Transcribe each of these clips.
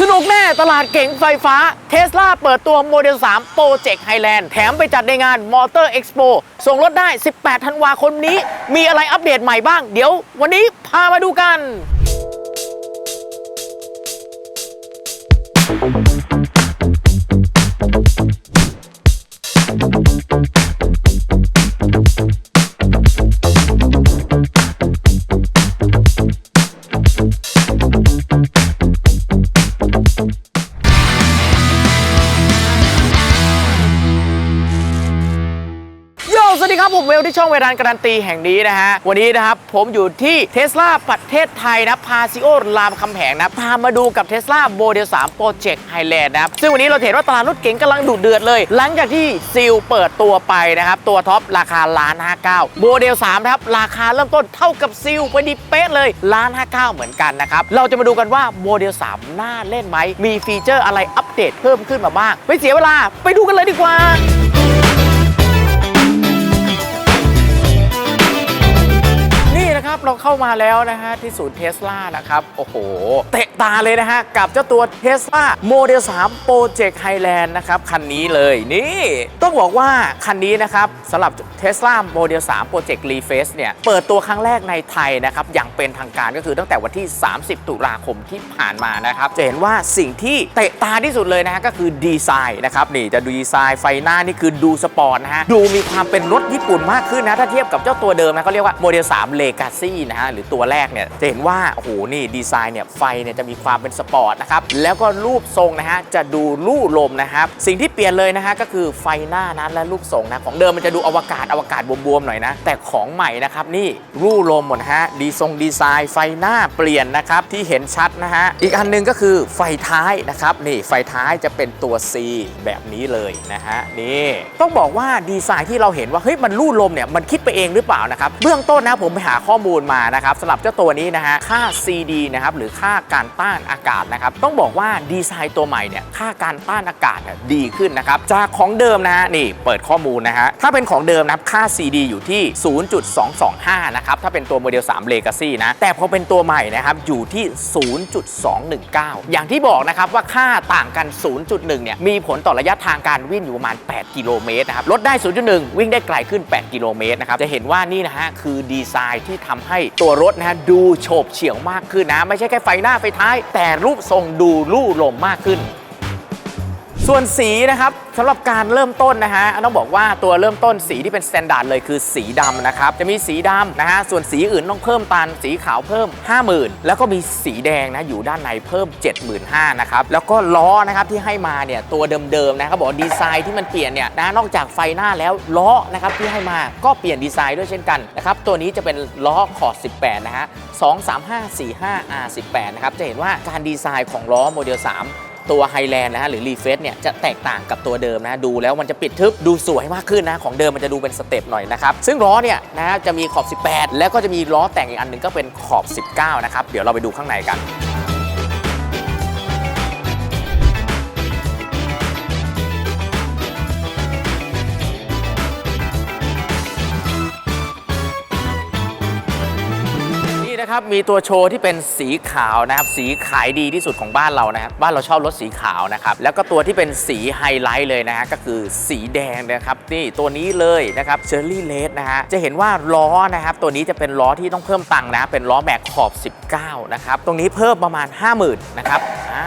สนุกแน่ตลาดเก๋งไฟฟ้าเทสลาเปิดตัวโมเดล 3 โปรเจกต์ไฮแลนด์แถมไปจัดในงานมอเตอร์เอ็กซ์โปส่งรถได้ 18 ธันวาคมนี้ มีอะไรอัปเดตใหม่บ้าง เดี๋ยววันนี้พามาดูกัน วัสดีครับ ผมเวลที่ช่องเวลานการันตีแห่งนี้นะฮะ วันนี้นะครับ ผมอยู่ที่เทสลาประเทศไทยนะพาซิโอรามคำแหงนะพามาดูกับเทสลาโมเดล3โปรเจกต์ไฮแลนด์นะครับ ซึ่งวันนี้เราเห็นว่าตลาดรถเก๋งกำลังดุเดือดเลย หลังจากที่ซิลเปิดตัวไปนะครับ ตัวท็อปราคาล้านห้าเก้าโมเดล3นะครับราคาเริ่มต้นเท่ากับซิลไปดีเป๊ะเลยล้านห้าเก้าเหมือนกันนะครับเราจะมาดูกันว่าโมเดล3น่าเล่นไหมมีฟีเจอร์อะไรอัปเดตเพิ่มขึ้นมาบ้างไม่เสียเวลาไปดูกันเลยดีกว่า นะครับเราเข้ามาแล้วนะฮะที่ศูนย์เทสลานะครับ โอ้โห เตะตาเลยนะฮะ กับเจ้าตัวเทสลาโมเดล3 Project Highland นะครับ คันนี้เลยนี่ ต้องบอกว่าคันนี้นะครับสำหรับ Tesla Model 3 Project Reface เนี่ย เปิดตัวครั้งแรกในไทยนะครับ อย่างเป็นทางการก็คือตั้งแต่วันที่ 30 ตุลาคมที่ผ่านมานะครับ จะเห็นว่าสิ่งที่เตะตาที่สุดเลยนะฮะก็คือดีไซน์นะครับนี่จะดูดีไซน์ไฟหน้านี่คือดูสปอร์ตนะฮะดูมีความเป็นรถญี่ปุ่นมากขึ้นนะถ้าเทียบกับเจ้าตัวเดิมนะเขาเรียกว่าโมเดล3 Legacy นะฮะหรือตัวแรกเนี่ยจะเห็นว่าโอ้โหนี่ดีไซน์เนี่ยไฟเนี่ยจะมีความเป็นสปอร์ตนะครับแล้วก็รูปทรงนะฮะจะดูลู่ลมนะครับสิ่งที่เปลี่ยนเลยนะฮะก็คือไฟหน้านั้นและรูปทรงนะของเดิมมันจะดูอวกาศอวกาศบวมๆหน่อยนะแต่ของใหม่นะครับนี่รูลมหมดฮะดีทรงดีไซน์ ไฟหน้าเปลี่ยนนะครับที่เห็นชัดนะฮะอีกอันหนึงก็คือไฟท้ายนะครับนี่ไฟท้ายจะเป็นตัว C แบบนี้เลยนะฮะนี่ต้องบอกว่าดีไซน์ที่เราเห็นว่าเฮ้ยมันลู่ลมเนี่ยมันคิดไปเองหรือเปล่านะครับเบื้องต้นนะผมไปหาข้อมูลมานะครับสำหรับเจ้าตัวนี้นะฮะค่า CD นะครับหรือค่าการต้านอากาศนะครับต้องบอกว่าดีไซน์ตัวใหม่เนี่ยค่าการต้านอากาศดีขึ้นนะครับจากของเดิมนะฮะนี่เปิดข้อมูลนะฮะถ้าเป็นของเดิมนะครับค่า CD อยู่ที่ 0.225 นะครับถ้าเป็นตัวโมเดล3 Legacy นะแต่พอเป็นตัวใหม่นะครับอยู่ที่ 0.219 อย่างที่บอกนะครับว่าค่าต่างกัน 0.1 เนี่ยมีผลต่อระยะทางการวิ่งอยู่ประมาณ 8 กิโลเมตรนะครับลดได้ 0.1 วิ่งได้ไกลขึ้น 8 กิโลเมตรนะครับจะเห็นว่านี่นะฮะคือดีไซน์ที่ทำให้ตัวรถนะฮะดูโฉบเฉี่ยวมากขึ้นนะ ไม่ใช่แค่ไฟหน้าไฟท้าย แต่รูปทรงดูลู่ลมมากขึ้น ส่วนสีนะครับสำหรับการเริ่มต้นนะฮะต้องบอกว่าตัวเริ่มต้นสีที่เป็นสแตนดาร์ดเลยคือสีดำนะครับจะมีสีดำนะฮะส่วนสีอื่นต้องเพิ่มตันสีขาวเพิ่ม 50,000 แล้วก็มีสีแดงนะอยู่ด้านในเพิ่ม 75,000นะครับแล้วก็ล้อนะครับที่ให้มาเนี่ยตัวเดิมๆนะเขาบอกดีไซน์ที่มันเปลี่ยนเนี่ยนะนอกจากไฟหน้าแล้วล้อนะครับที่ให้มาก็เปลี่ยนดีไซน์ด้วยเช่นกันนะครับตัวนี้จะเป็นล้อขอด18นะฮะ2 3 5 4 5 R18 นะครับจะเห็นว่าการดีไซน์ของล้อโมเดล3 ตัวไฮแลนด์นะฮะหรือรีเฟสเนี่ยจะแตกต่างกับตัวเดิมนะดูแล้วมันจะปิดทึบดูสวยมากขึ้นนะของเดิมมันจะดูเป็นสเต็ปหน่อยนะครับซึ่งล้อเนี่ยนะจะมีขอบ 18 แล้วก็จะมีล้อแต่งอีกอันหนึงก็เป็นขอบ 19 นะครับเดี๋ยวเราไปดูข้างในกัน นะครับมีตัวโชว์ที่เป็นสีขาวนะครับสีขายดีที่สุดของบ้านเรานะครับบ้านเราชอบรถสีขาวนะครับแล้วก็ตัวที่เป็นสีไฮไลท์เลยนะฮะก็คือสีแดงนะครับนี่ตัวนี้เลยนะครับเชอร์รี่เลสนะฮะจะเห็นว่าล้อนะครับตัวนี้จะเป็นล้อที่ต้องเพิ่มตังค์นะเป็นล้อแม็กขอบ 19นะครับตรงนี้เพิ่มประมาณ 50,000นะครับอ่า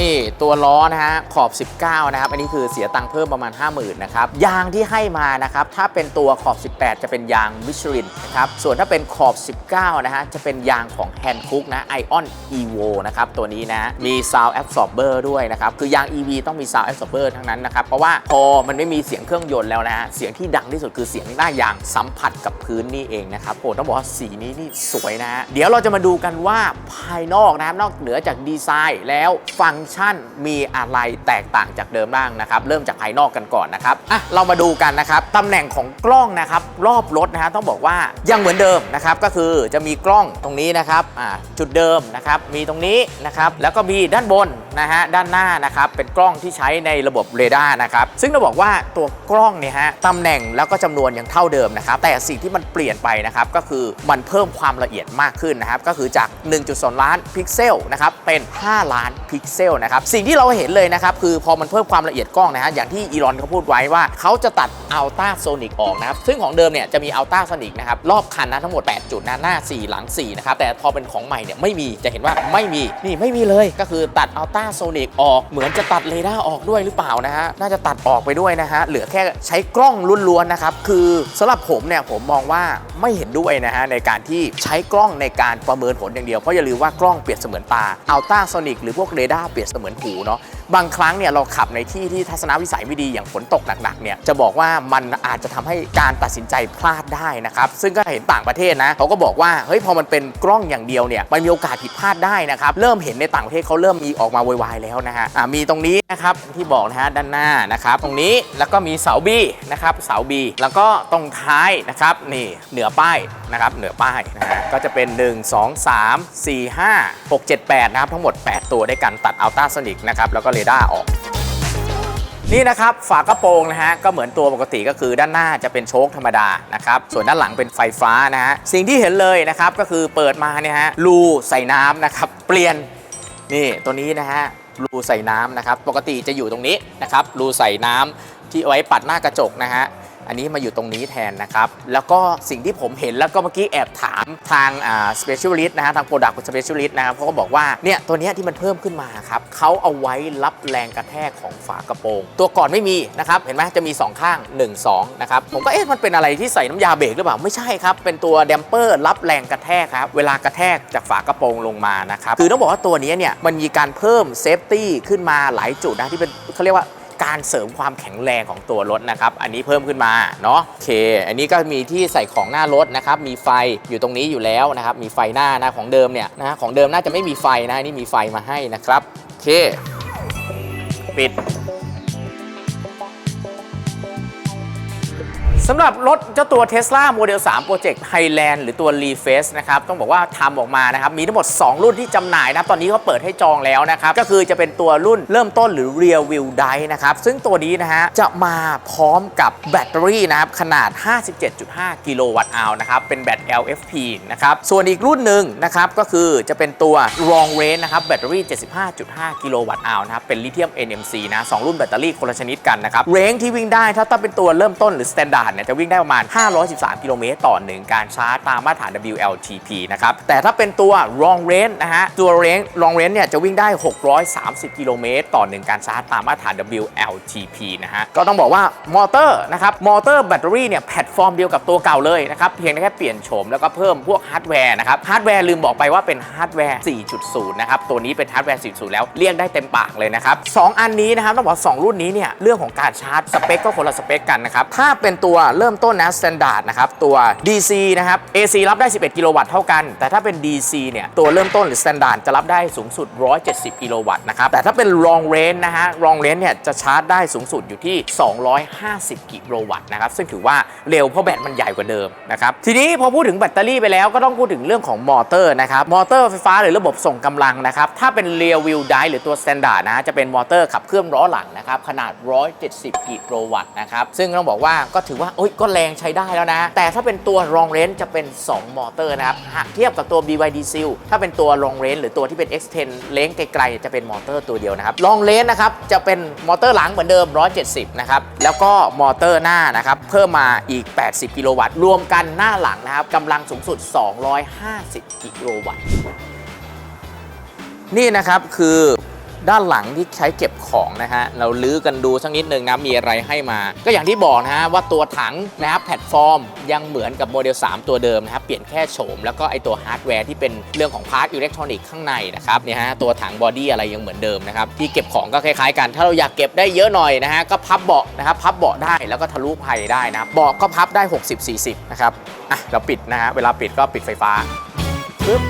นี่ตัวล้อนะฮะขอบ 19 นะครับ อันนี้คือเสียตังค์เพิ่มประมาณ 50,000นะครับ ยางที่ให้มานะครับ ถ้าเป็นตัวขอบ 18 จะเป็นยางมิชลินนะครับ ส่วนถ้าเป็นขอบ 19 นะฮะ จะเป็นยางของแฮนคุกนะไอออน Evo นะครับ ตัวนี้นะ มี Sound Absorber ด้วยนะครับ คือยาง EV ต้องมี Sound Absorber ทั้งนั้นนะครับ เพราะว่าพอมันไม่มีเสียงเครื่องยนต์แล้วนะฮะ เสียงที่ดังที่สุดคือเสียงหน้ายางสัมผัสกับพื้นนี่เองนะครับ โอ้ต้องบอกว่าสีนี้นี่สวยนะฮะเดี๋ยวเราจะมาดูกันว่าภายนอกนะครับ นอกเหนือจากดีไซน์แล้วฝั่งก์ชันมีอะไรแตกต่างจากเดิมบ้างนะครับ เริ่มจากภายนอกกันก่อนนะครับอะเรามาดูกันนะครับตำแหน่งของกล้องนะครับ รอบรถนะฮะต้องบอกว่ายังเหมือนเดิมนะครับก็คือจะมีกล้องตรงนี้นะครับอ่าจุดเดิมนะครับมีตรงนี้นะครับแล้วก็มีด้านบนนะฮะด้านหน้านะครับเป็นกล้องที่ใช้ในระบบเรดาร์นะครับซึ่งเราบอกว่าตัวกล้องเนี่ยฮะตำแหน่งแล้วก็จำนวนยังเท่าเดิมนะครับแต่สิ่งที่มันเปลี่ยนไปนะครับก็คือมันเพิ่มความละเอียดมากขึ้นนะครับก็คือจาก 1.2 ล้านพิกเซลนะครับเป็น 5 ล้านพิกเซลนะครับสิ่งที่เราเห็นเลยนะครับคือพอมันเพิ่มความละเอียดกล้องนะฮะอย่างที่อีลอนเขาพูดไว้ว่าเขาจะตัดอัลต a าโซนิกออกนะครับซึ่งของเดิมเนี่ยจะมีอัลต a าโซนิกนะครับรอบคันนะทั้งหมด 8 จุดนะหน้า 4 หลัง4นะครับแต่พอเป็นของใหม่เนี่ยไม่มีจะเห็นว่าไม่มีนี่ไม่มีเลยก็คือตัดอัลต a าโซนิกออกเหมือนจะตัดเรดาร์ออกด้วยหรือเปล่านะฮะน่าจะตัดออกไปด้วยนะฮะเหลือแค่ใช้กล้องล้วนๆนะครับคือสำหรับผมเนี่ยผมมองว่าไม่เห็นด้วยนะฮะในการที่ใช้กล้องในการประเมินผลอย่างเดียวเพราะอย่าลืมว่ากล้องเปรียบเสมือนตาอัลต a าโซนิกหรือพวกเรดาร์เปรียบเสมือนหูเนาะบางครั้งเนี่ยเราขับในที่ที่ทัศนวิสัยไม่ดีอย่างฝนตกหนักๆเนี่ยจะบอกว่ามันอาจจะทำให้การตัดสินใจพลาดได้นะครับซึ่งก็เห็นต่างประเทศนะเขาก็บอกว่าเฮ้ยพอมันเป็นกล้องอย่างเดียวเนี่ยมันมีโอกาสผิดพลาดได้นะครับเริ่มเห็นในต่างประเทศเขาเริ่มมีออกมาวายๆแล้วนะฮะอะมีตรงนี้นะครับที่บอกนะฮะด้านหน้านะครับตรงนี้แล้วก็มีเสาบีนะครับเสาบีแล้วก็ตรงท้ายนะครับนี่เหนือป้ายนะครับเหนือป้ายนะฮะก็จะเป็น 1 2 3 4 5 6 7 8นะครับทั้งหมด 8 ตัวด้วยกันตัดอัลตราโซนิกนะครับแล้วก็เรดาร์ออกนี่นะครับฝากระโปรงนะฮะก็เหมือนตัวปกติก็คือด้านหน้าจะเป็นโชคธรรมดานะครับส่วนด้านหลังเป็นไฟฟ้านะฮะสิ่งที่เห็นเลยนะครับก็คือเปิดมาเนี่ยฮะรูใส่น้ำนะครับเปลี่ยนนี่ตัวนี้นะฮะรูใส่น้ำนะครับปกติจะอยู่ตรงนี้นะครับรูใส่น้ำที่ไว้ปัดหน้ากระจกนะฮะ อันนี้มาอยู่ตรงนี้แทนนะครับ แล้วก็สิ่งที่ผมเห็นแล้วก็เมื่อกี้แอบถามทางอ่า specialist นะฮะทาง product specialist นะครับเขาก็บอกว่าเนี่ยตัวเนี้ยที่มันเพิ่มขึ้นมาครับเขาเอาไว้รับแรงกระแทกของฝากระโปรง ตัวก่อนไม่มีนะครับ เห็นไหมจะมี 2 ข้าง 1 2 นะครับ ผมก็เอ๊ะมันเป็นอะไรที่ใส่น้ำยาเบรกหรือเปล่า ไม่ใช่ครับ เป็นตัวแดมเปอร์รับแรงกระแทกครับ เวลากระแทกจากฝากระโปรงลงมานะครับ คือต้องบอกว่าตัวนี้เนี่ยมันมีการเพิ่มเซฟตี้ขึ้นมาหลายจุดนะที่เป็นเขาเรียกว่า การเสริมความแข็งแรงของตัวรถนะครับ อันนี้เพิ่มขึ้นมาเนาะโอเค อันนี้ก็มีที่ใส่ของหน้ารถนะครับ มีไฟอยู่ตรงนี้อยู่แล้วนะครับ มีไฟหน้านะของเดิมเนี่ยนะของเดิมน่าจะไม่มีไฟนะนี่มีไฟมาให้นะครับ โอเค ปิด สำหรับรถเจ้าตัว Tesla Model 3 Project Highland หรือตัว r e f a c e นะครับ ต้องบอกว่าทำออกมานะครับ มีทั้งหมด 2 รุ่นที่จำหน่ายนะครับ ตอนนี้เขาเปิดให้จองแล้วนะครับ ก็คือจะเป็นตัวรุ่นเริ่มต้นหรือ Rear Wheel Drive นะครับ ซึ่งตัวนี้นะฮะ จะมาพร้อมกับแบตเตอรี่นะครับ ขนาด 57.5 กิโลวัตต์อาวนะครับ เป็นแบต LFP นะครับ ส่วนอีกรุ่นหนึ่งนะครับ ก็คือจะเป็นตัว Long Range นะครับ แบตเตอรี่ 75.5 กิโลวัตต์อาวนะครับ เป็นลิเธียม NMC นะสองรุ่นแบตเตอรี่คนละชนิดกันนะครับเรนจ์ที่วิ่งได้ถ้าต้องเป็นตัวเริ่มต้นหรือ Standard เนี่ยจะวิ่งได้ประมาณ 513 กิโลเมตรต่อหนึ่งการชาร์จตามมาตรฐาน WLTP นะครับ แต่ถ้าเป็นตัว Long Range นะฮะ ตัว Range Long Range เนี่ยจะวิ่งได้ 630 กิโลเมตรต่อหนึ่งการชาร์จตามมาตรฐาน WLTP นะฮะ ก็ต้องบอกว่ามอเตอร์นะครับ มอเตอร์แบตเตอรี่เนี่ยแพลตฟอร์มเดียวกับตัวเก่าเลยนะครับ เพียงแค่เปลี่ยนโฉมแล้วก็เพิ่มพวกฮาร์ดแวร์นะครับ ฮาร์ดแวร์ลืมบอกไปว่าเป็นฮาร์ดแวร์ 4.0 นะครับ ตัวนี้เป็นฮาร์ดแวร์ 4.0 แล้วเรียกได้เต็มปากเลยนะครับสองอันนี้นะครับต้องบอกว่าสองรุ่นนี้เนี่ยเรื่องของการชาร์จสเปคก็คนละสเปคกันนะครับถ้าเป็นตัวเริ่มต้นนะ standard นะครับตัว DC นะครับ AC รับได้ 11 กิโลวัตต์เท่ากัน แต่ถ้าเป็น DC เนี่ยตัวเริ่มต้นหรือ standard จะรับได้สูงสุด 170 กิโลวัตต์นะครับแต่ถ้าเป็น long range นะฮะ long range เนี่ยจะชาร์จได้สูงสุดอยู่ที่ 250 กิโลวัตต์นะครับซึ่งถือว่าเร็วเพราะแบตมันใหญ่กว่าเดิมนะครับทีนี้พอพูดถึงแบตเตอรี่ไปแล้วก็ต้องพูดถึงเรื่องของมอเตอร์นะครับมอเตอร์ไฟฟ้าหรือระบบส่งกำลังนะครับถ้าเป็น rear wheel drive หรือตัว standard นะฮะจะเป็นมอเตอร์ขับเคลื่อนล้อหลังนะครับขนาด 170 กิโลวัตต์นะครับซึ่งต้องบอกว่าก็ถือว่าโอ๊ยก็แรงใช้ได้แล้วนะ แต่ถ้าเป็นตัว long range จะเป็น 2 มอเตอร์นะครับหากเทียบกับตัว BYD Seal ถ้าเป็นตัว long range หรือตัวที่เป็น X10 เลนไกลๆจะเป็นมอเตอร์ตัวเดียวนะครับ long range นะครับจะเป็นมอเตอร์หลังเหมือนเดิม 170 นะครับ แล้วก็มอเตอร์หน้านะครับเพิ่มมาอีก 80 กิโลวัตต์ รวมกันหน้าหลังนะครับกำลังสูงสุด 250 กิโลวัตต์ นี่นะครับคือ ด้านหลังที่ใช้เก็บของนะฮะเราลื้อกันดูสักนิดหนึ่งนะมีอะไรให้มา ก็อย่างที่บอกนะฮะว่าตัวถังนะครับแพลตฟอร์ม ยังเหมือนกับโมเดล 3 ตัวเดิมนะครับเปลี่ยนแค่โฉมแล้วก็ไอตัวฮาร์ดแวร์ที่เป็นเรื่องของพาร์ทอิเล็กทรอนิกส์ข้างในนะครับเนี่ยฮะตัวถังบอดี้อะไรยังเหมือนเดิมนะครับที่เก็บของก็คล้ายๆกัน ถ้าเราอยากเก็บได้เยอะหน่อยนะฮะก็พับเบาะนะครับพับเบาะได้แล้วก็ทะลุภัยได้นะเบาะก็พับได้ 60-40นะครับอะเราปิดนะฮะเวลาปิดก็ปิดไฟฟ้าปึ๊บ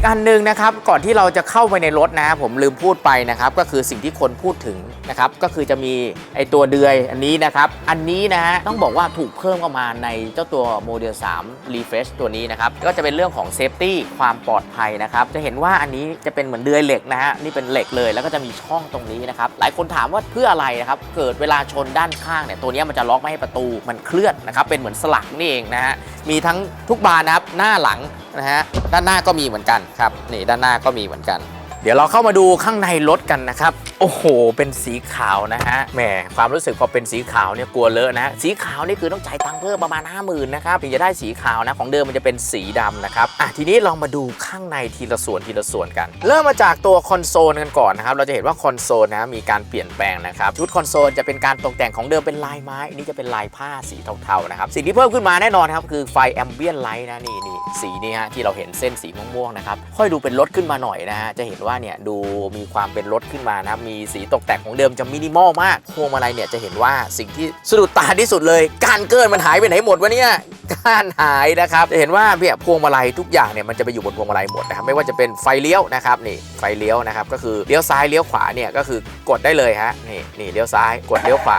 กอันหนึงนะครับก่อนที่เราจะเข้าไปในรถนะผมลืมพูดไปนะครับก็คือสิ่งที่คนพูดถึงนะครับก็คือจะมีไอตัวเดือยอันนี้นะครับอันนี้นะฮะต้องบอกว่าถูกเพิ่มเข้ามาในเจ้าตัวโมเดล3 Refresh ตัวนี้นะครับก็จะเป็นเรื่องของเซฟตี้ความปลอดภัยนะครับจะเห็นว่าอันนี้จะเป็นเหมือนเดือยเหล็กนะฮะนี่เป็นเหล็กเลยแล้วก็จะมีช่องตรงนี้นะครับหลายคนถามว่าเพื่ออะไรนะครับเกิดเวลาชนด้านข้างเนี่ยตัวนี้มันจะล็อกไม่ให้ประตูมันเคลื่อนนะครับเป็นเหมือนสลักนี่เองนะฮะมีทั้งทุกบานนะครับหน้าหลังนะฮะด้านหน้าก็มีเหมือนกันครับนี่ด้านหน้าก็มีเหมือนกัน เดี๋ยวเราเข้ามาดูข้างในรถกันนะครับ โอ้โห เป็นสีขาวนะฮะ แหม ความรู้สึกพอเป็นสีขาวเนี่ยกลัวเลอะนะ สีขาวนี่คือต้องจ่ายตังค์เพิ่มประมาณ 5 0,000นะครับถึงจะได้สีขาวนะ ของเดิมมันจะเป็นสีดำนะครับ อะ ทีนี้ลองมาดูข้างในทีละส่วนทีละส่วนกัน เริ่มมาจากตัวคอนโซลกันก่อนนะครับ เราจะเห็นว่าคอนโซลนะมีการเปลี่ยนแปลงนะครับชุดคอนโซลจะเป็นการตกแต่งของเดิมเป็นลายไม้อันนี้จะเป็นลายผ้าสีเทาๆนะครับ สิ่งที่เพิ่มขึ้นมาแน่นอนครับคือไฟแอมเบียนไลท์นะนี่นี่สีนี่ฮะที่เราเห็นเส้นสีม่วงๆนะครับค่อยดูเป็นรถขึ้นมาหน่อยนะฮะจะเห็นว่าว่าเนี่ยดูมีความเป็นรถขึ้นมานะมีสีตกแต่งของเดิมจะมินิมอลมากพวงมาลัยเนี่ยจะเห็นว่าสิ่งที่สะดุดตาที่สุดเลย การเกินมันหายไปไหนหมดวะเนี่ยการหายนะครับจะเห็นว่าเนี่ยพวงมาลัยทุกอย่างเนี่ยมันจะไปอยู่บนพวงมาลัยหมดนะครับไม่ว่าจะเป็นไฟเลี้ยวนะครับนี่ไฟเลี้ยวนะครับก็คือเลี้ยวซ้ายเลี้ยวขวาเนี่ยก็คือกดได้เลยฮะนี่นี่เลี้ยวซ้ายกดเลี้ยวขวา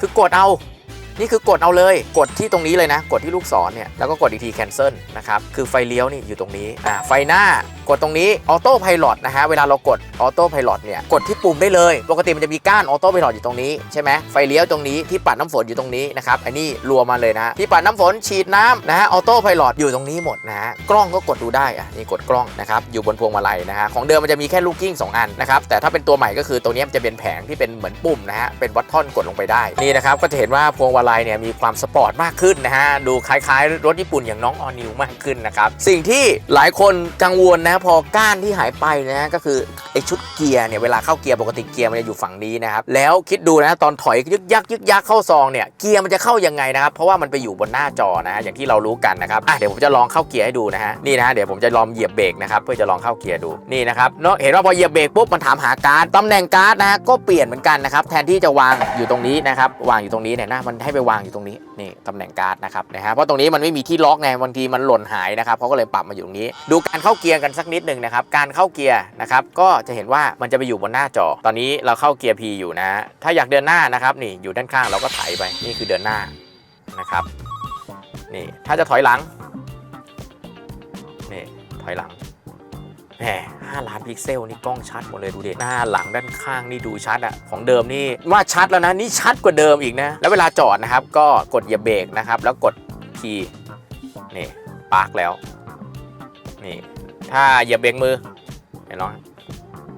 คือกดเอานี่คือกดเอาเลย กดที่ตรงนี้เลยนะ กดที่ลูกศรเนี่ยแล้วก็กดอีกที cancel นะครับคือไฟเลี้ยวนี่อยู่ตรงนี้อ่าไฟหน้ากดตรงนี้ออโต้พ l ล t นะฮะเวลาเรากดออโต้พ l ล t เนี่ยกดที่ปุ่มได้เลย ปกติมันจะมีก้านออโต้พ l ล t อยู่ตรงนี้ใช่ไหมไฟเลี้ยวตรงนี้ที่ปัดน้ำฝนอยู่ตรงนี้นะครับอันนี้รวมมาเลยนะที่ปัดน้ำฝนฉีดน้ำนะฮะออโต้พ l ล t อยู่ตรงนี้หมดนะฮะกล้องก็กดดูได้อะนี่กดกล้องนะครับอยู่บนพวงมาลัยนะฮะของเดิมมันจะมีแค่ลูกกิ้งสองอันนะครับแต่ถ้าเป็นตัวใหม่ก็คือตัวนี้มันจะเป็นแผงที่เป็นเหมือนปุ่มนะฮะเป็นวัตทอนกดลงไปได้นี่นะครับก็จะเห็นว่าพวงมาลัยเนี่ยมีความสปอร์ตมากขึ้นนะฮะดูคล้ายๆ รถญี่ปุ่นอย่างน้องออนิวมากขึ้นนะครับสิ่งที่หลายคนกังวลนะะพอก้านที่หายไปนะก็คือไอชุดเกียร์เนี่ยเวลาเข้าเกียร์ปกติเกียร์มันจะอยู่ฝั่งนี้นะครับแล้วคิดดูนะตอนถอยยึกยักยึกยักเข้าซองเนี่ยเกียร์มันจะเข้ายังไงนะครับเพราะว่ามันไปอยู่บนหน้าจอนะฮะอย่างที่เรารู้กันนะครับอะเดี๋ยวผมจะลองเข้าเกียร์ให้ดูนะฮะนี่นะฮะเดี๋ยวผมจะลองเหยียบเบรกนะครับเพื่อจะลองเข้าเกียร์ดูนี่นะครับเนาะเห็นว่าพอเหยียบเบรกปุ๊บมันถามหาการ์ดตำแหน่งการ์ดนะฮะก็เปลี่ยนเหมือนกันนะครับแทนที่จะวางอยู่ตรงนี้นะครับวางอยู่ตรงนี้เนี่ยนะมันให้ไปวางอยู่ตรงนี้นี่ตำแหน่งการ์ดนะครับนะฮะเพราะตรงนี้มันไม่มีที่ล็อกไงบางทีมันหล่นหายนะครับเขาก็เลยปรับมาอยู่ตรงนี้ ดูการเข้าเกียร์กันสักนิดหนึ่งนะครับ การเข้าเกียร์นะครับก็จะเห็นว่ามันจะไปอยู่บนหน้าจอ ตอนนี้เราเข้าเกียร์ P อยู่นะ ถ้าอยากเดินหน้านะครับนี่อยู่ด้านข้างเราก็ไถไปนี่คือเดินหน้านะครับนี่ถ้าจะถอยหลังนี่ถอยหลังแหมห้าล้านพิกเซลนี่กล้องชัดหมดเลยดูดิหน้าหลังด้านข้างนี่ดูชัดอะของเดิมนี่ว่าชัดแล้วนะนี่ชัดกว่าเดิมอีกนะ แล้วเวลาจอดนะครับ ก็กดเหยียบเบรกนะครับ แล้วกด P นี่ปาร์กแล้วนี่ ถ้าเหยียบเบรกมือเห็นไหม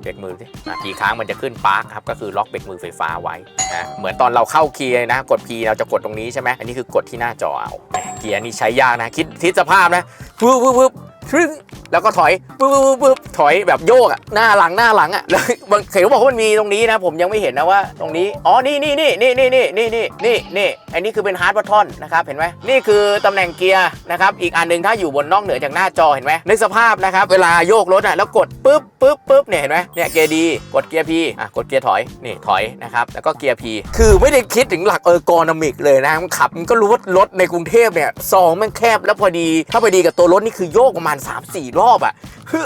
เบรกมือสิกี่ครั้งมันจะขึ้นปาร์คครับก็คือล็อกเบรกมือไฟฟ้าไว้นะเหมือนตอนเราเข้าเกียร์นะ กด P เราจะกดตรงนี้ใช่ไหมอันนี้คือกดที่หน้าจอเอาเกียร์นี่ใช้ยากนะ คิดทิศสภาพนะวึบวึบวึบฟึ่ง แล้วก็ถอยปึ๊บปึ๊บปึ๊บถอยแบบโยกอะหน้าหลังหน้าหลังอะแล้วบางเห็นเขาบอกว่ามันมีตรงนี้นะ ผมยังไม่เห็นนะว่าตรงนี้อ๋อนี่นี่นี่นี่นี่นี่นี่นี่นี่นี่อันนี้คือเป็นฮาร์ดบัตทอนนะครับเห็นไหมนี่คือตำแหน่งเกียร์นะครับอีกอันหนึ่งถ้าอยู่บนนอกเหนือจากหน้าจอเห็นไหมในสภาพนะครับเวลาโยกรถอะแล้วกดปึ๊บปึ๊บปึ๊บเนี่ยเห็นไหมเนี่ยเกียร์ดีกดเกียร์พีอะกดเกียร์ถอยนี่ถอยนะครับแล้วก็เกียร์พีคือไม่ได้คิดถึงหลักเออร์โกนอมิกเลยนะมันขับมันก็รู้ว่ารถในกรุงเทพเนี่ยซองม่งแคบแล้วพอดี ถ้าพอดีกับตัวรถนี่คือโยกประมาณ 3-4รอบอบอะฮึ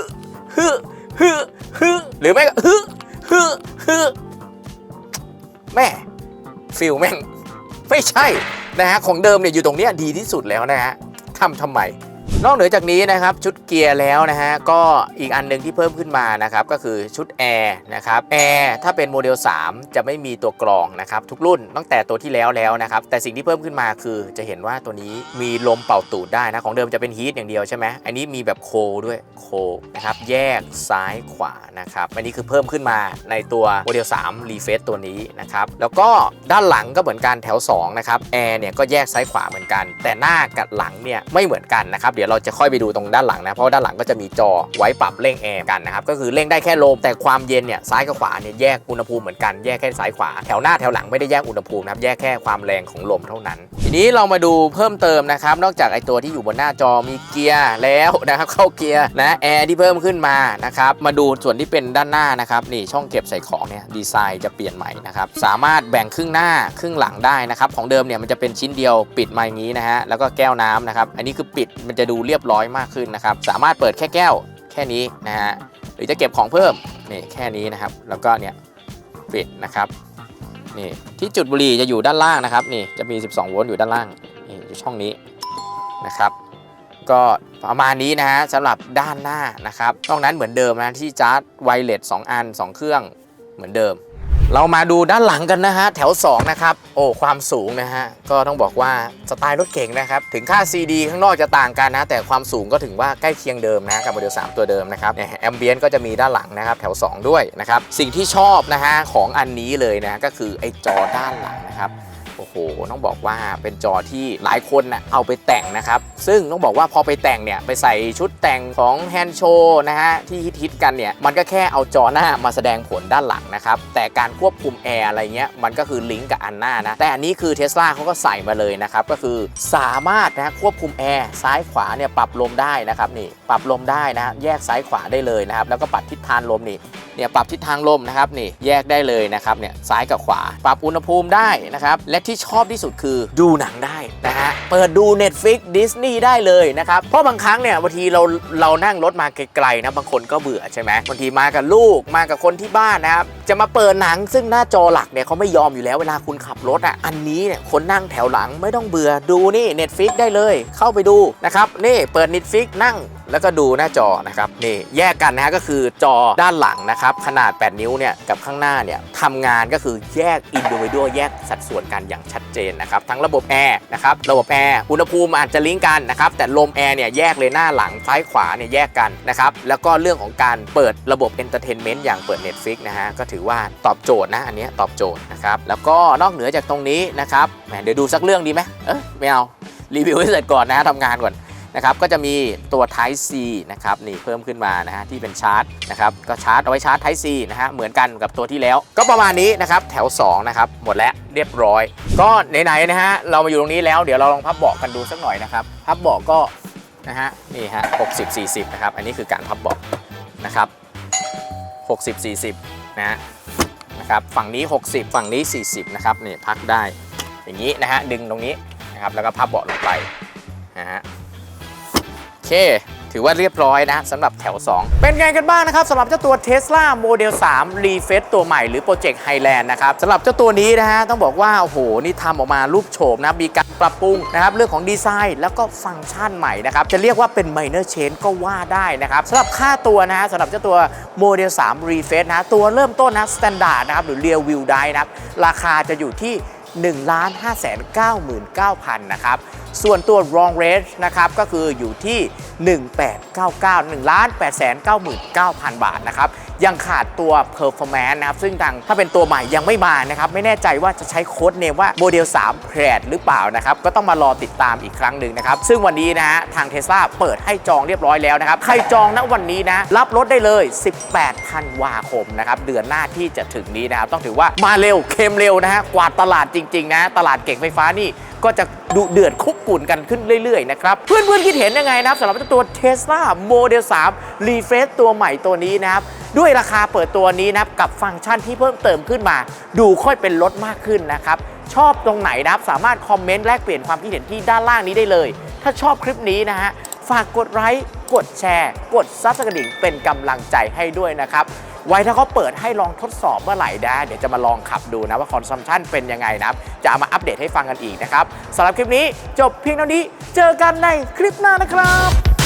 ฮึฮึฮึหรือไม่ก็ฮึฮึฮึแม่ฟิลแม่ง ไม่ใช่นะฮะของเดิมเนี่ยอยู่ตรงเนี้ยดีที่สุดแล้วนะฮะทำทำไม นอกเหนือจากนี้นะครับชุดเกียร์แล้วนะฮะก็อีกอันหนึ่งที่เพิ่มขึ้นมานะครับก็คือชุดแอร์นะครับแอร์ถ้าเป็นโมเดล 3 จะไม่มีตัวกรองนะครับทุกรุ่นตั้งแต่ตัวที่แล้วแล้วนะครับแต่สิ่งที่เพิ่มขึ้นมาคือจะเห็นว่าตัวนี้มีลมเป่าตูดได้นะของเดิมจะเป็นฮีทอย่างเดียวใช่ไหมอันนี้มีแบบโคด้วยโคนะครับแยกซ้ายขวานะครับอันนี้คือเพิ่มขึ้นมาในตัวโมเดล3 r e f a c e ตัวนี้นะครับแล้วก็ด้านหลังก็เหมือนกันแถว2นะครับแอร์เนี่ยก็แยกซ้ายขวาเหมือนกัน แต่หน้ากับหลังเนี่ยไม่เหมือนกันนะครับเดี๋ยวเราจะค่อยไปดูตรงด้านหลังนะ เพราะด้านหลังก็จะมีจอไว้ปรับเร่งแอร์กันนะครับ ก็คือเร่งได้แค่ลม แต่ความเย็นเนี่ยซ้ายกับขวาเนี่ยแยกอุณหภูมิเหมือนกัน แยกแค่ซ้ายขวา แถวหน้าแถวหลังไม่ได้แยกอุณหภูมินะครับ แยกแค่ความแรงของลมเท่านั้น ทีนี้เรามาดูเพิ่มเติมนะครับ นอกจากไอตัวที่อยู่บนหน้าจอมีเกียร์แล้วนะครับเข้าเกียร์นะแอร์ที่เพิ่มขึ้นมานะครับ มาดูส่วนที่เป็นด้านหน้านะครับนี่ช่องเก็บใส่ของเนี่ยดีไซน์จะเปลี่ยนใหม่นะครับสามารถแบ่งครึ่งหน้าครึ่งหลังได้นะครับของเดิมเนี่ยมันจะเป็นชิ้นเดียวปิดมาอย่างนี้นะฮะแล้วก็แก้วน้ำนะครับอันนี้คือปิดมันจะดูเรียบร้อยมากขึ้นนะครับ สามารถเปิดแค่แก้วแค่ค่นี้นะฮะหรือจะเก็บของเพิ่มนี่แค่นี้นะครับ แล้วก็เนี่ยปิดนะครับนี่ที่จุดบุหรี่จะอยู่ด้านล่างนะครับนี่จะมี 12 โวลต์อยู่ด้านล่างนี่อยู่ช่องนี้นะครับ ก็ประมาณนี้นะฮะสำหรับด้านหน้านะครับนอกนั้นเหมือนเดิมนะที่จาร์ดไวเลส2อัน 2 เครื่องเหมือนเดิม เรามาดูด้านหลังกันนะฮะ แถว 2 นะครับ โอ้ ความสูงนะฮะ ก็ต้องบอกว่าสไตล์รถเก่งนะครับ ถึงค่า CD ข้างนอกจะต่างกันนะ แต่ความสูงก็ถึงว่าใกล้เคียงเดิมนะกับโมเดล 3 ตัวเดิมนะครับแอมเบียนก็จะมีด้านหลังนะครับ แถว 2 ด้วยนะครับ สิ่งที่ชอบนะฮะของอันนี้เลยนะก็คือไอ้จอด้านหลังนะครับ โอ้โหต้องบอกว่าเป็นจอที่หลายคนนะเอาไปแต่งนะครับ ซึ่งต้องบอกว่าพอไปแต่งเนี่ยไปใส่ชุดแต่งของแฮนด์โชว์นะฮะที่ฮิตๆกันเนี่ยมันก็แค่เอาจอหน้ามาแสดงผลด้านหลังนะครับแต่การควบคุมแอร์อะไรเงี้ยมันก็คือลิงก์กับอันหน้านะแต่อันนี้คือเทสลาเขาก็ใส่มาเลยนะครับก็คือสามารถนะควบคุมแอร์ซ้ายขวาเนี่ยปรับลมได้นะครับนี่ปรับลมได้นะแยกซ้ายขวาได้เลยนะครับแล้วก็ปรับทิศทางลมนี่ เนี่ยปรับทิศทางลมนะครับนี่แยกได้เลยนะครับเนี่ยซ้ายกับขวา ปรับอุณหภูมิได้นะครับและที่ชอบที่สุดคือดูหนังได้นะฮะเปิดดู Netflix Disney ได้เลยนะครับเพราะบางครั้งเนี่ยบางทีเราเรานั่งรถมาไกลๆนะบางคนก็เบื่อใช่ไหมบางทีมากับลูกมากับคนที่บ้านนะครับจะมาเปิดหนังซึ่งหน้าจอหลักเนี่ยเขาไม่ยอมอยู่แล้วเวลาคุณขับรถอะอันนี้เนี่ยคนนั่งแถวหลังไม่ต้องเบื่อดูนี่ Netflix ได้เลยเข้าไปดูนะครับนี่เปิด Netflix นั่งแล้วก็ดูหน้าจอนะครับนี่แยกกันนะฮะก็คือจอด้านหลังนะครับขนาด 8 นิ้วเนี่ยกับข้างหน้าเนี่ยทำงานก็คือแยกอินดิวิด a l แยกสัดส่วนกันอย่างชัดเจนนะครับทั้งระบบแอร์นะครับระบบแอร์อุณหภูมิอาจจะลิงก์กันนะครับแต่ลมแอร์เนี่ยแยกเลยหน้าหลังซ้ายขวาเนี่ยแยกกันนะครับแล้วก็เรื่องของการเปิดระบบเอนเตอร์เทนเมนต์อย่างเปิด Netflix นะฮะก็ถือว่าตอบโจทย์นะอันนี้ตอบโจทย์นะครับแล้วก็นอกเหนือจากตรงนี้นะครับแหมเดี๋ยวดูสักเรื่องดีไหมเออไม่เอารีวิวให้เสร็จก่อนนะทำงานก่อน นะครับก็จะมีตัว Type C นะครับนี่เพิ่มขึ้นมานะฮะที่เป็นชาร์จนะครับก็ชาร์จเอาไว้ชาร์จ Type C นะฮะเหมือนกันกับตัวที่แล้ว ก็ประมาณนี้นะครับแถว2นะครับหมดแล้วเรียบร้อย ก็ไหนๆนะฮะเรามาอยู่ตรงนี้แล้วเดี๋ยวเราลองพับเบาะกันดูสักหน่อยนะครับพับเบาะก็นะฮะนี่ฮะ60 40นะครับอันนี้คือการพับเบาะนะครับ60 40นะฮะนะครับฝั่งนี้ 60 ฝั่งนี้ 40นะครับนี่พักได้อย่างนี้นะฮะดึงตรงนี้นะครับแล้วก็พับเบาะลงไปนะฮะ เค ถือว่าเรียบร้อยนะสำหรับแถว 2 เป็นไงกันบ้างนะครับสำหรับเจ้าตัว Tesla Model 3 r e f e t ตัวใหม่หรือ Project Highland นะครับสำหรับเจ้าตัวนี้นะฮะต้องบอกว่า โอ้โห นี่ทำออกมารูปโฉมนะ มีการปรับปรุงนะครับ เรื่องของดีไซน์แล้วก็ฟังก์ชันใหม่นะครับ จะเรียกว่าเป็น minor change ก็ว่าได้นะครับสำหรับค่าตัวนะฮะสำหรับเจ้าตัว Model 3 r e f e t นะตัวเริ่มต้นนะ standard นะครับหรือ rear wheel drive นะครับราคาจะอยู่ที่1 5 9 9 0 0 0 นะครับส่วนตัว Long Range นะครับก็คืออยู่ที่ 1899 1ล้าน899,000 บาทนะครับยังขาดตัว Performance นะครับซึ่งทางถ้าเป็นตัวใหม่ยังไม่มานะครับไม่แน่ใจว่าจะใช้โค้ดเนมว่าโมเดล3 p r a d หรือเปล่านะครับก็ต้องมารอติดตามอีกครั้งหนึ่งนะครับซึ่งวันนี้นะฮะทาง Tesla เปิดให้จองเรียบร้อยแล้วนะครับใครจองณวันนี้นะรับรถได้เลย 18 ธันวาคมนะครับเดือนหน้าที่จะถึงนี้นะครับต้องถือว่ามาเร็วเค็มเร็วนะฮะกวาดตลาดจริงๆนะตลาดเก่งไฟฟ้านี่ ก็จะดุเดือดคุกกุ่นกันขึ้นเรื่อยๆนะครับ เพื่อนๆคิดเห็นยังไงนะครับสำหรับเจ้าตัว Tesla Model 3 Refresh ตัวใหม่ตัวนี้นะครับ ด้วยราคาเปิดตัวนี้นะครับ กับฟังก์ชันที่เพิ่มเติมขึ้นมา ดูค่อยเป็นรถมากขึ้นนะครับ ชอบตรงไหนนะครับ สามารถคอมเมนต์แลกเปลี่ยนความคิดเห็นที่ด้านล่างนี้ได้เลย ถ้าชอบคลิปนี้นะฮะฝากกดไลค์กดแชร์ กดซับสไครต์เป็นกำลังใจให้ด้วยนะครับ ไว้ถ้าเขาเปิดให้ลองทดสอบเมื่อไหร่นะเดี๋ยวจะมาลองขับดูนะว่าคอนซัมชันเป็นยังไงนะจะเอามาอัปเดตให้ฟังกันอีกนะครับสำหรับคลิปนี้จบเพียงเท่านี้เจอกันในคลิปหน้านะครับ